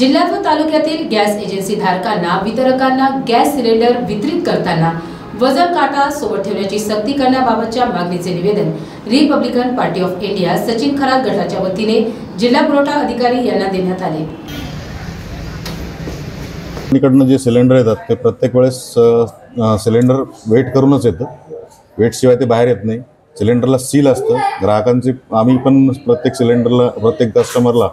जिल्ह्यात व तालुक्यातील गॅस एजन्सी धारकांना वितरकांना गॅस सिलेंडर वितरित करताना वजन काटा सोबत ठेवण्याची सक्ती करण्याबाबतच्या मागणीचे निवेदन Republican Party of India Sachin Kharat गटाच्या वतीने जिल्हा पुरवठा अधिकारी यांना देण्यात आले. इकडनं जे सिलेंडर येतात ते प्रत्येक वेळेस सिलेंडर वेट करूनच येतं. वेटशिवाय ते बाहेर येत नाही. सिलेंडरला सील असतं. ग्राहकांचे आम्ही पण प्रत्येक सिलेंडरला प्रत्येक कस्टमरला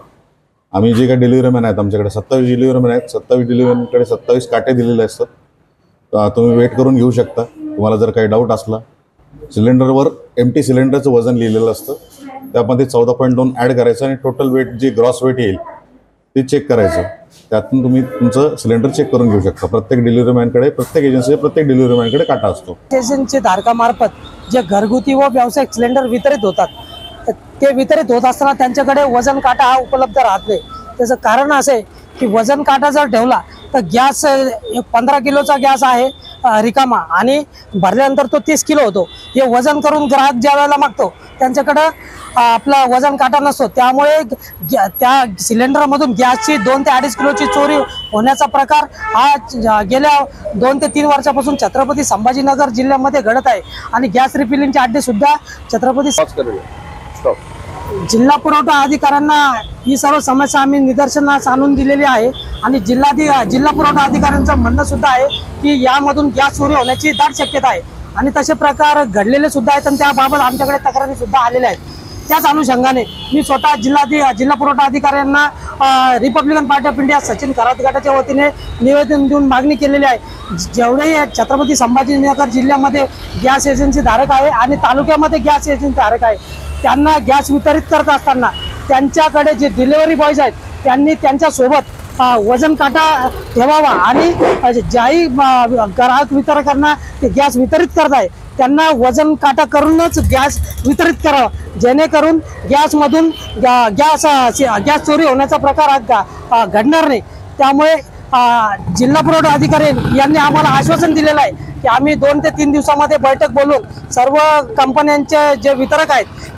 आम्ही जे काही डिलिव्हरी मॅन आहेत आमच्याकडे सत्तावीस डिलिव्हरी मॅन आहेत सत्तावीस डिलिव्हरीकडे सत्तावीस काटे दिलेले असतात. तुम्ही वेट करून घेऊ शकता. तुम्हाला जर काही डाऊट असला सिलेंडरवर एम टी सिलेंडरचं वजन लिहिलेलं असतं. त्यामध्ये चौदा पॉईंट दोन ॲड करायचं आणि टोटल वेट जे ग्रॉस वेट येईल ते चेक करायचं. त्यातून तुम्ही तुमचं सिलेंडर चेक करून घेऊ शकता. प्रत्येक डिलिव्हरी मॅनकडे प्रत्येक एजन्सी प्रत्येक डिलिव्हरी मॅनकडे काटा असतो. स्टेशनचे धारकामार्फत जे घरगुती व व्यावसायिक सिलेंडर वितरित होतात ते वितरित होत असताना त्यांच्याकडे वजन काटा हा उपलब्ध राहत नाही त्याचं कारण असं आहे की वजन काटा जर ठेवला तर गॅस एक पंधरा किलोचा गॅस आहे रिकामा आणि भरल्यानंतर तो तीस किलो होतो. हे वजन करून ग्राहक ज्या वेळेला मागतो त्यांच्याकडं आपला वजन काटा नसतो. त्यामुळे गॅ- त्या सिलेंडरमधून गॅसची दोन ते अडीच किलोची चोरी होण्याचा प्रकार हा गेल्या दोन ते तीन वर्षापासून छत्रपती संभाजीनगर जिल्ह्यामध्ये घडत आहे. आणि गॅस रिफिलिंगचे अड्डेसुद्धा छत्रपती जिल्हा पुरवठा अधिकाऱ्यांना ही सर्व समस्या आम्ही निदर्शनास आणून दिलेली आहे. आणि जिल्हाधि जिल्हा पुरवठा अधिकाऱ्यांचं म्हणणं सुद्धा आहे की यामधून गॅस चोरी होण्याची दाट शक्यता आहे. आणि तसे प्रकार घडलेले सुद्धा आहेत आणि त्याबाबत आमच्याकडे तक्रारी सुद्धा आलेल्या आहेत. त्याच अनुषंगाने मी स्वतः जिल्हाधि जिल्हा पुरवठा अधिकाऱ्यांना Republican Party of India Sachin Karat गटाच्या वतीने निवेदन देऊन मागणी केलेली आहे. जेवढेही छत्रपती संभाजीनगर जिल्ह्यामध्ये गॅस एजन्सी धारक आहे आणि तालुक्यामध्ये गॅस एजन्सी धारक आहे त्यांना गॅस वितरित करत असताना त्यांच्याकडे जे डिलिव्हरी बॉयज आहेत त्यांनी त्यांच्यासोबत वजन काटा ठेवावा आणि ज्याही ग्राहक वितरकांना ते गॅस वितरित करत आहे त्यांना वजन काटा करूनच गॅस वितरित करावा. जेणेकरून गॅसमधून गॅस गॅस चोरी होण्याचा प्रकार घडणार नाही. त्यामुळे जिल्हा पुरवठा अधिकारी यांनी आम्हाला आश्वासन दिलेलं आहे की आम्ही दोन ते तीन दिवसामध्ये बैठक बोलून सर्व कंपन्यांचे जे वितरक आहेत